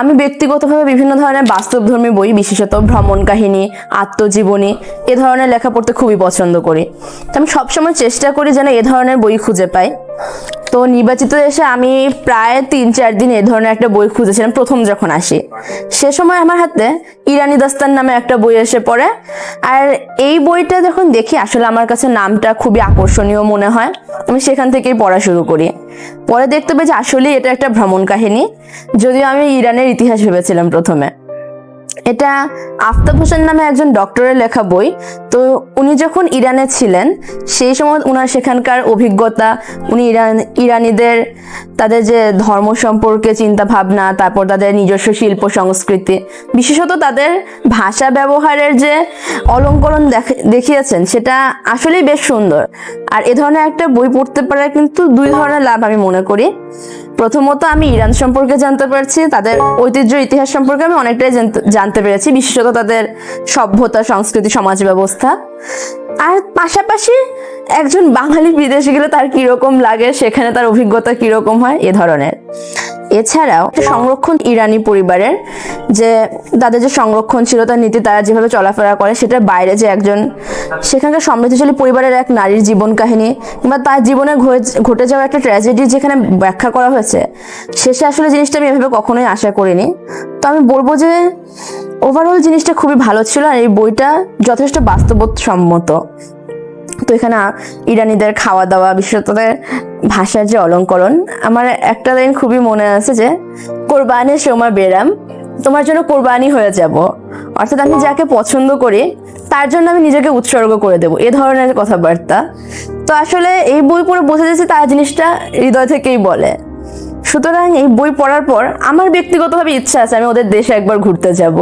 আমি ব্যক্তিগতভাবে বিভিন্ন ধরনের বাস্তবধর্মী বই, বিশেষত ভ্রমণ কাহিনী, আত্মজীবনী, এ ধরনের লেখা পড়তে খুবই পছন্দ করি। তো আমি সবসময় চেষ্টা করি যেন এ ধরনের বই খুঁজে পাই। তো নির্বাচিত এসে আমি প্রায় তিন, চার দিন এ ধরনের একটা বই খুঁজেছিলাম, প্রথম যখন আসি। সে সময় আমার হাতে ইরানি দাস্তান নামে একটা বই এসে পড়ে। আর এই বইটা যখন দেখি, আসলে আমার কাছে নামটা খুবই আকর্ষণীয় মনে হয়। আমি সেখান থেকেই পড়া শুরু করি। পরে দেখতে পাই যে আসলে এটা একটা ভ্রমণ কাহিনী, যদিও আমি ইরানের ইতিহাস ভেবেছিলাম প্রথমে। এটা আফতাব হোসেন নামে একজন ডক্টরের লেখা বই। তো উনি যখন ইরানে ছিলেন, সেই সময় ওনার সেখানকার অভিজ্ঞতা, উনি ইরান, ইরানিদের তাদের যে ধর্ম সম্পর্কে চিন্তা ভাবনা, তারপর তাদের নিজস্ব শিল্প সংস্কৃতি, বিশেষত তাদের ভাষা ব্যবহারের যে অলঙ্করণ দেখ- দেখিয়েছেন, সেটা আসলেই বেশ সুন্দর। আর এ ধরনের একটা বই পড়তে পারার কিন্তু দুই ধরনের লাভ আমি মনে করি। প্রথমত আমি ইরান সম্পর্কে জানতে পারছি, তাদের ঐতিহ্য, ইতিহাস সম্পর্কে আমি অনেকটাই জানতে- পেরেছি, বিশেষত তাদের সভ্যতা, সংস্কৃতি, সমাজ ব্যবস্থা। আর পাশাপাশি একজন বাঙালি বিদেশে গেলে তার কীরকম লাগে, সেখানে তার অভিজ্ঞতা কীরকম হয়, এ ধরনের। এছাড়াও সংরক্ষণ ইরানি পরিবারের যে তাদের যে সংরক্ষণশীলতার নীতি, তারা যেভাবে চলাফেরা করে, সেটার বাইরে যে একজন সেখানকার সমৃদ্ধশালী পরিবারের এক নারীর জীবন কাহিনী কিংবা তার জীবনে ঘটে- ঘটে যাওয়া একটা ট্র্যাজেডি যেখানে ব্যাখ্যা করা হয়েছে, শেষে আসলে জিনিসটা আমি এভাবে কখনোই আশা করিনি। তো আমি বলব যে ওভারঅল জিনিসটা খুবই ভালো ছিল আর এই বইটা যথেষ্ট বাস্তবসম্মত। তো এখানে ইরানিদের খাওয়া দাওয়া বিশেষত ভাষার যে অলঙ্করণ, আমার একটা লাইন খুবই মনে আছে যে, কোরবানির সময় বেরাম, তোমার জন্য কোরবানি হয়ে যাব। অর্থাৎ আমি যাকে পছন্দ করি, তার জন্য আমি নিজেকে উৎসর্গ করে দেব। এ ধরনের কথাবার্তা। তো আসলে এই বই পড়ে বোঝা যাচ্ছে তার জিনিসটা হৃদয় থেকেই বলে। সুতরাং এই বই পড়ার পর আমার ব্যক্তিগতভাবে ইচ্ছা আছে আমি ওদের দেশে একবার ঘুরতে যাব।